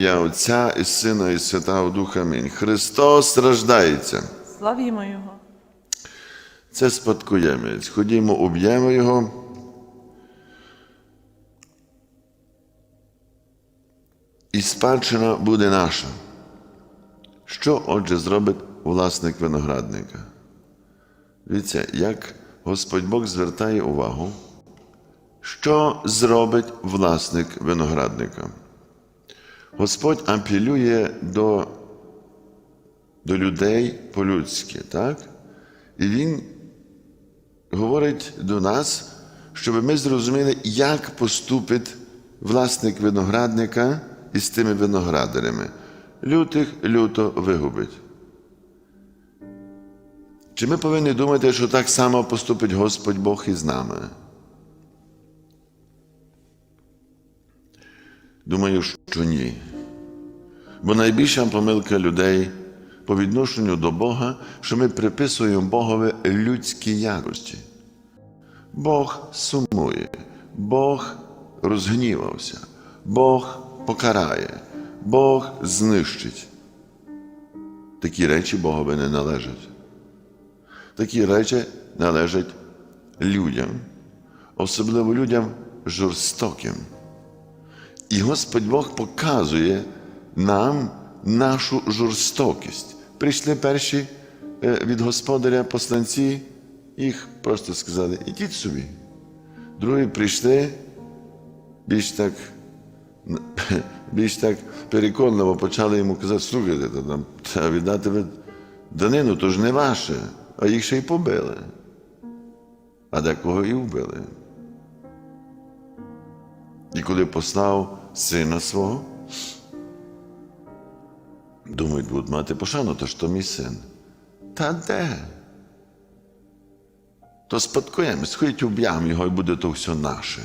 Я Отця і Сина, і Святого Духа. Амінь. Христос рождається. Славімо Його. Це спадкоємець. Ходімо, об'ємо його. І спадщина буде наша. Що, отже, зробить власник виноградника? Дивіться, як Господь Бог звертає увагу, що зробить власник виноградника. Господь апелює до, до людей по-людськи, так? І Він говорить до нас, щоб ми зрозуміли, як поступить власник виноградника із тими виноградарями. Лютих люто вигубить. Чи ми повинні думати, що так само поступить Господь Бог із нами? Думаю, що ні. Бо найбільша помилка людей по відношенню до Бога, що ми приписуємо Богові людські якості. Бог сумує, Бог розгнівався, Бог покарає, Бог знищить. Такі речі Богові не належать. Такі речі належать людям, особливо людям жорстоким. І Господь Бог показує нам нашу жорстокість. Прийшли перші е, від господаря посланці, їх просто сказали, ідіть собі. Другі прийшли більш так, більш так переконливо почали йому казати, слухайте, треба віддати ви данину, то ж не ваше, а їх ще й побили. А декого і вбили. І коли послав сина свого, думають, будуть мати пошану, то ж то мій син. Та де? То спадкоємець, ходіть уб'ям його і буде то все наше.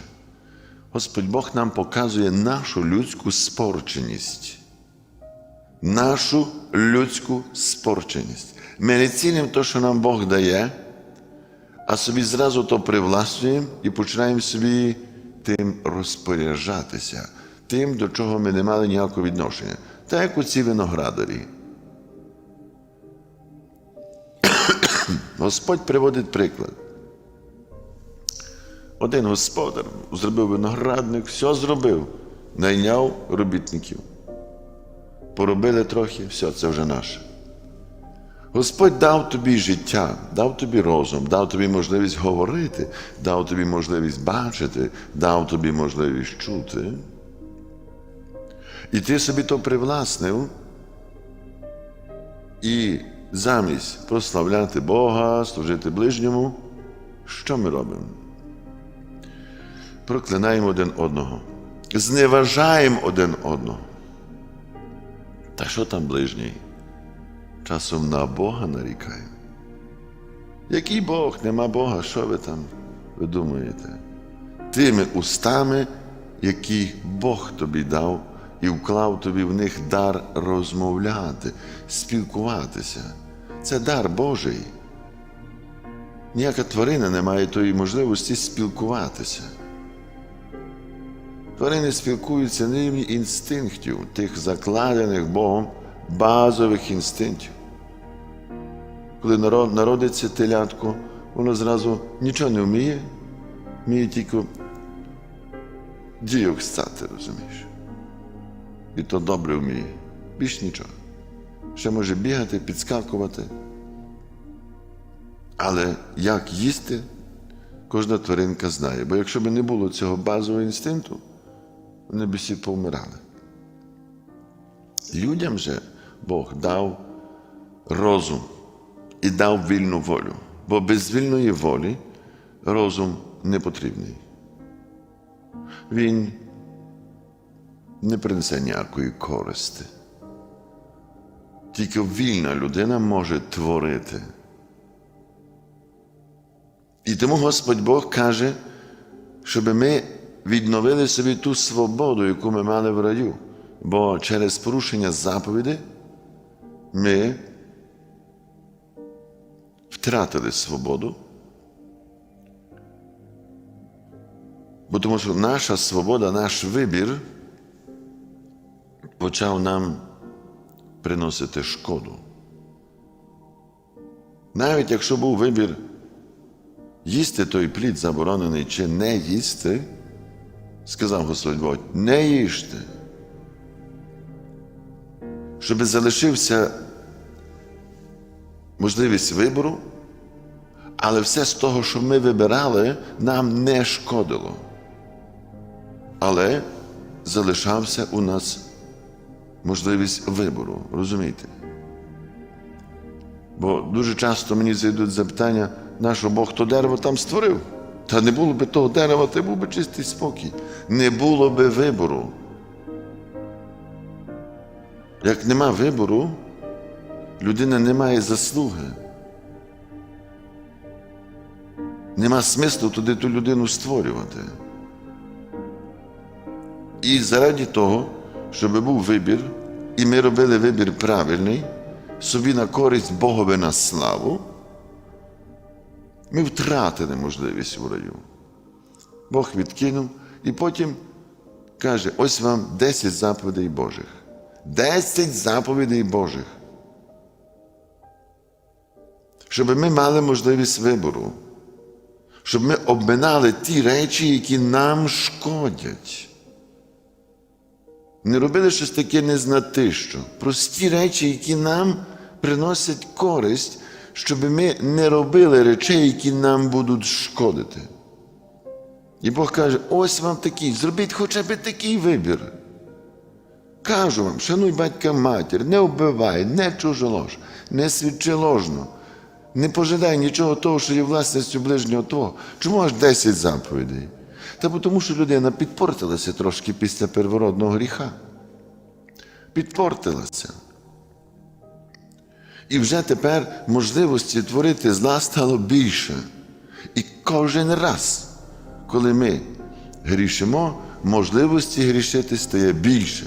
Господь Бог нам показує нашу людську спорченість. Нашу людську спорченість. Ми не цінимо те, що нам Бог дає, а собі зразу то привласнюємо і починаємо собі тим розпоряджатися, тим, до чого ми не мали ніякого відношення. Так як у ці виноградарі. Господь приводить приклад. Один господар зробив виноградник, все зробив, найняв робітників. Поробили трохи, все, це вже наше. Господь дав тобі життя, дав тобі розум, дав тобі можливість говорити, дав тобі можливість бачити, дав тобі можливість чути. І ти собі то привласнив, і замість прославляти Бога, служити ближньому, що ми робимо? Проклинаємо один одного, зневажаємо один одного. Та що там ближній? Часом на Бога нарікає. Який Бог? Нема Бога, що ви там ви думаєте? Тими устами, які Бог тобі дав і вклав тобі в них дар розмовляти, спілкуватися. Це дар Божий. Ніяка тварина не має тої можливості спілкуватися. Тварини спілкуються на рівні інстинктів, тих закладених Богом базових інстинктів. Коли народиться телятко, воно зразу нічого не вміє, вміє тільки дійок стати, розумієш? І то добре вміє, більш нічого. Ще може бігати, підскакувати. Але як їсти, кожна тваринка знає. Бо якщо б не було цього базового інстинкту, вони б всі повмирали. Людям же Бог дав розум і дав вільну волю, бо без вільної волі розум не потрібний. Він не принесе ніякої користи. Тільки вільна людина може творити. І тому Господь Бог каже, щоб ми відновили собі ту свободу, яку ми мали в раю. Бо через порушення заповіді ми втратили свободу. Бо тому що наша свобода, наш вибір почав нам приносити шкоду. Навіть якщо був вибір їсти той плід заборонений чи не їсти, сказав Господь Бог, не їжте, щоб залишився можливість вибору, але все з того, що ми вибирали, нам не шкодило. Але залишався у нас можливість вибору, розумієте? Бо дуже часто мені зайдуть запитання, нащо Бог то дерево там створив? Та не було би того дерева, то був би чистий спокій. Не було би вибору. Як нема вибору, людина не має заслуги. Нема смислу туди ту людину створювати. І заради того, щоб був вибір, і ми робили вибір правильний, собі на користь Богові на славу, ми втратили можливість у раю. Бог відкинув і потім каже: ось вам 10 заповідей Божих. 10 заповідей Божих. Щоб ми мали можливість вибору, щоб ми обминали ті речі, які нам шкодять. Не робили щось таке незнатищо. Прості речі, які нам приносять користь, щоб ми не робили речей, які нам будуть шкодити. І Бог каже: ось вам такий, зробіть хоча б такий вибір. Кажу вам, шануй батька матір, не вбивай, не чужолож, не свідчи ложно, не пожидай нічого того, що є власністю ближнього того. Чому аж 10 заповідей? Та тому, що людина підпортилася трошки після первородного гріха. Підпортилася. І вже тепер можливості творити зла стало більше. І кожен раз, коли ми грішимо, можливості грішити стає більше.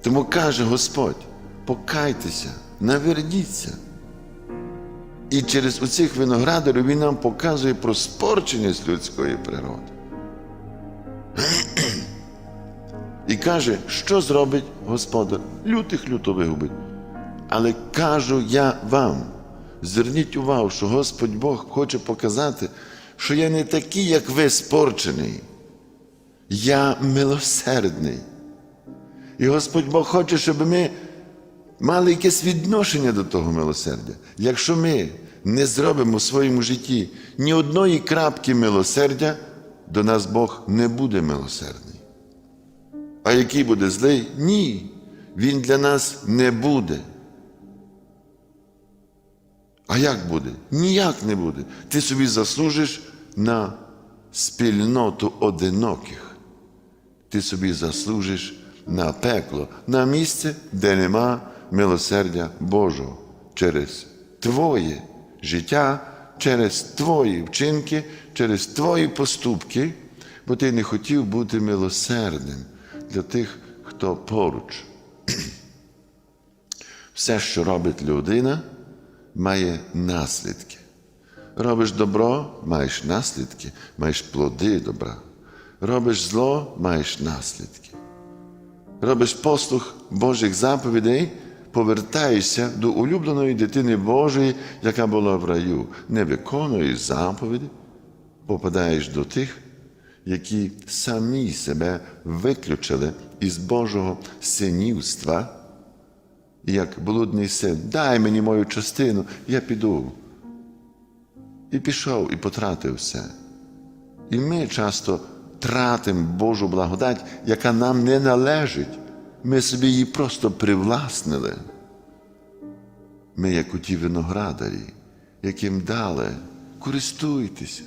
Тому каже Господь: покайтеся, наверніться. І через оцих виноградарів Він нам показує про спорченість людської природи. І каже, що зробить Господар? Лютих люто вигубить. Але кажу я вам, зверніть увагу, що Господь Бог хоче показати, що я не такий, як ви спорчений. Я милосердний. І Господь Бог хоче, щоб ми мали якесь відношення до того милосердя. Якщо ми не зробимо в своєму житті ні одної крапки милосердя, до нас Бог не буде милосердний. А який буде злий? Ні. Він для нас не буде. А як буде? Ніяк не буде. Ти собі заслужиш на спільноту одиноких. Ти собі заслужиш на пекло, на місце, де нема милосердя Божого через твоє життя, через твої вчинки, через твої поступки, бо ти не хотів бути милосердним для тих, хто поруч. Все, що робить людина, має наслідки. Робиш добро, маєш наслідки, маєш плоди добра. Робиш зло, маєш наслідки. Робиш послух Божих заповідей, повертаєшся до улюбленої дитини Божої, яка була в раю. Не виконуєш заповіді, попадаєш до тих, які самі себе виключили із Божого синівства, як блудний син, дай мені мою частину, я піду. І пішов, і потратив все. І ми часто тратимо Божу благодать, яка нам не належить. Ми собі її просто привласнили. Ми, як у ті виноградарі, яким дали, користуйтеся,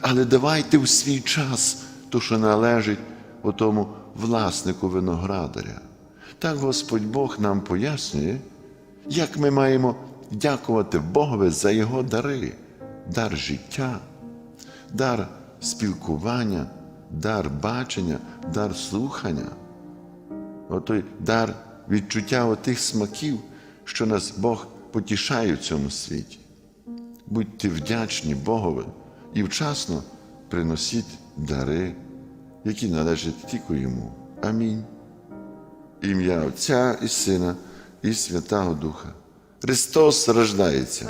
але давайте в свій час то, що належить отому власнику виноградаря. Так Господь Бог нам пояснює, як ми маємо дякувати Богові за Його дари, дар життя, дар спілкування, дар бачення, дар слухання, отой дар відчуття отих смаків, що нас Бог потішає в цьому світі. Будьте вдячні Богові і вчасно приносіть дари які належать тільки йому. Амінь. Ім'я Отця і Сина і Святого Духа. Христос рождається.